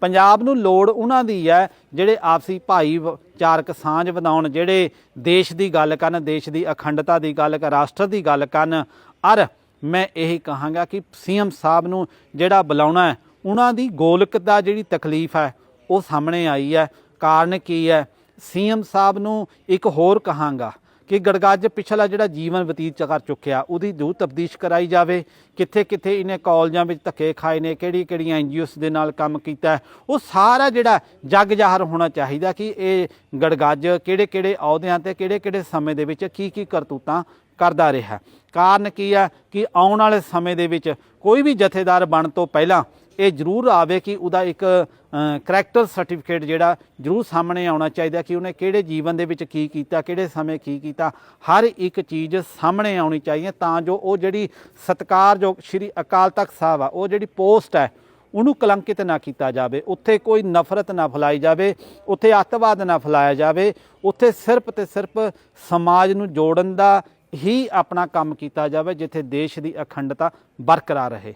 ਪੰਜਾਬ ਨੂੰ ਲੋੜ ਉਹਨਾਂ ਦੀ ਹੈ ਜਿਹੜੇ ਆਪਸੀ ਭਾਈਚਾਰਕ ਸਾਂਝ ਵਧਾਉਣ ਜਿਹੜੇ ਦੇਸ਼ ਦੀ ਗੱਲ ਕਰਨ, ਦੇਸ਼ ਦੀ ਅਖੰਡਤਾ ਦੀ ਗੱਲ ਕਰ ਰਾਸ਼ਟਰ ਦੀ ਗੱਲ ਕਰਨ। ਅਰ ਮੈਂ ਇਹੀ ਕਹਾਂਗਾ ਕਿ ਸੀਐਮ ਸਾਹਿਬ ਨੂੰ ਜਿਹੜਾ ਬੁਲਾਉਣਾ ਹੈ, ਉਹਨਾਂ ਦੀ ਗੋਲਕ ਦਾ ਜਿਹੜੀ ਤਕਲੀਫ ਹੈ, ਉਹ ਸਾਹਮਣੇ ਆਈ ਹੈ। ਕਾਰਨ ਕੀ ਹੈ? ਸੀਐਮ ਸਾਹਿਬ ਨੂੰ ਇੱਕ ਹੋਰ ਕਹਾਂਗਾ ਕਿ ਗੜਗਾਜ ਪਿਛਲਾ ਜਿਹੜਾ ਜੀਵਨ ਬਤੀਤ ਕਰ ਚੁੱਕਿਆ, ਉਹਦੀ ਜੋ ਤਬਦੀਸ਼ ਕਰਾਈ ਜਾਵੇ। ਕਿੱਥੇ ਕਿੱਥੇ ਇਹਨੇ ਕਾਲਜਾਂ ਵਿੱਚ ਧੱਕੇ ਖਾਏ ਨੇ ਕਿਹੜੀ ਕਿਹੜੀਆਂ ਐਨਜੀਓਸ ਦੇ ਨਾਲ ਕੰਮ ਕੀਤਾ ਉਹ ਸਾਰਾ ਜਿਹੜਾ ਜੱਗ ਜ਼ਾਹਰ ਹੋਣਾ ਚਾਹੀਦਾ ਕਿ ਇਹ ਗੜਗਾਜ ਕਿਹੜੇ ਕਿਹੜੇ ਅਹੁਦਿਆਂ ਤੇ ਕਿਹੜੇ ਕਿਹੜੇ ਸਮੇਂ ਦੇ ਵਿੱਚ ਕੀ ਕੀ ਕਰਤੂਤਾਂ ਕਰਦਾ ਰਿਹਾ ਕਾਰਨ ਕੀ ਹੈ ਕਿ ਆਉਣ ਵਾਲੇ ਸਮੇਂ ਦੇ ਵਿੱਚ ਕੋਈ ਵੀ ਜਥੇਦਾਰ ਬਣ ਤੋਂ ਪਹਿਲਾਂ ਇਹ ਜ਼ਰੂਰ ਆਵੇ ਕਿ ਉਹਦਾ ਇੱਕ ਕਰੈਕਟਰ ਸਰਟੀਫਿਕੇਟ ਜਿਹੜਾ ਜ਼ਰੂਰ ਸਾਹਮਣੇ ਆਉਣਾ ਚਾਹੀਦਾ ਕਿ ਉਹਨੇ ਕਿਹੜੇ ਜੀਵਨ ਦੇ ਵਿੱਚ ਕੀ ਕੀਤਾ, ਕਿਹੜੇ ਸਮੇਂ ਕੀ ਕੀਤਾ, ਹਰ ਇੱਕ ਚੀਜ਼ ਸਾਹਮਣੇ ਆਉਣੀ ਚਾਹੀਏ ਤਾਂ ਜੋ ਉਹ ਜਿਹੜੀ ਸਤਿਕਾਰਯੋਗ ਸ਼੍ਰੀ ਅਕਾਲ ਤਖਤ ਸਾਹਿਬ ਆ, ਉਹ ਜਿਹੜੀ ਪੋਸਟ ਹੈ, ਉਹਨੂੰ ਕਲੰਕਿਤ ਨਾ ਕੀਤਾ ਜਾਵੇ, ਉੱਥੇ ਕੋਈ ਨਫ਼ਰਤ ਨਾ ਫੈਲਾਈ ਜਾਵੇ, ਉੱਥੇ ਅੱਤਵਾਦ ਨਾ ਫੈਲਾਇਆ ਜਾਵੇ, ਉੱਥੇ ਸਿਰਫ ਤੇ ਸਿਰਫ ਸਮਾਜ ਨੂੰ ਜੋੜਨ ਦਾ ਹੀ ਆਪਣਾ ਕੰਮ ਕੀਤਾ ਜਾਵੇ, ਜਿੱਥੇ ਦੇਸ਼ ਦੀ ਅਖੰਡਤਾ ਬਰਕਰਾਰ ਰਹੇ।